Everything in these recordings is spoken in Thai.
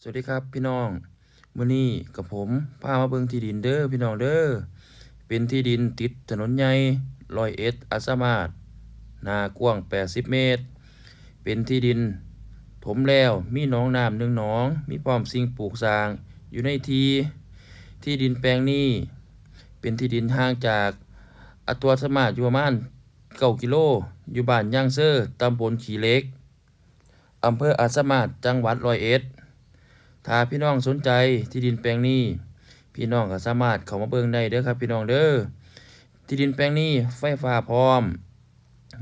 สวัสดีครับพี่น้องมื้อนี้กับผมพามาเบิ่งที่ดินเด้อพี่น้องเด้อเป็นที่ดินติดถนนใหญ่ร้อยเอ็ดอัสามารถหน้ากว้าง 80 เมตร เป็นที่ดิน ถมแล้วมีหนองน้ำหนึ่งหนอง มีพร้อมสิ่งปลูกสร้าง อยู่ในทีที่ดินแปลงนี้ เป็นที่ดินห่างจากอัตวสมาร์ทอยู่ประมาณ9กิโล อยู่บ้านย่างเซอร์ตำบลขีเล็กอำเภออัสามารถจังหวัดร้อยเอ็ด ถ้าพี่น้องสนใจที่ดินแปลงนี้ พี่น้องก็สามารถเข้ามาเบิ่งได้เด้อครับพี่น้องเด้อที่ดินแปลงนี้ไฟฟ้าพร้อม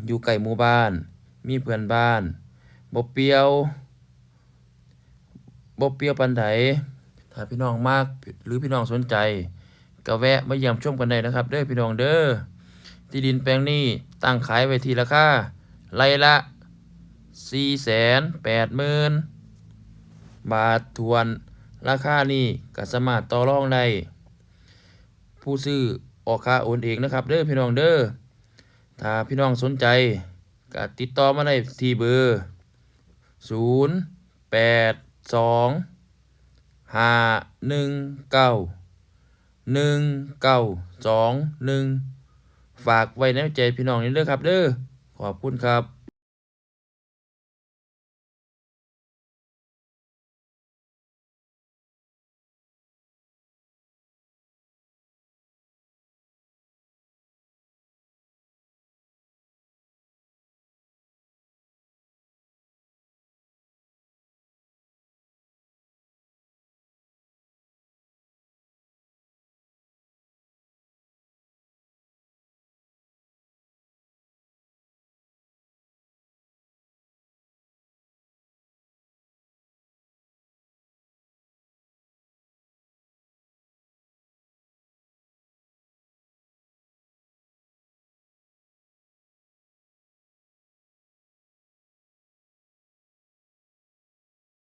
อยู่ใกล้หมู่บ้าน มีเพื่อนบ้านบ่เปียวบ่เปียวปานใดถ้าพี่น้องมากหรือพี่น้องสนใจก็แวะมาเยี่ยมชมกันได้นะครับ เด้อพี่น้องเด้อที่ดินแปลงนี้ตั้งขายไว้ที่ราคาไร่ละ480,000 บาททวน ราคานี้ก็สามารถต่อรองได้ผู้ซื้อออกค่าโอนเองนะครับ เด้อพี่น้องเด้อถ้าพี่น้องสนใจก็ติดต่อมาได้ที่เบอร์ 0 8 2 5 1 9 1 9 2 1 ฝากไว้ในใจพี่น้องนี่เด้อครับเด้อขอบคุณครับ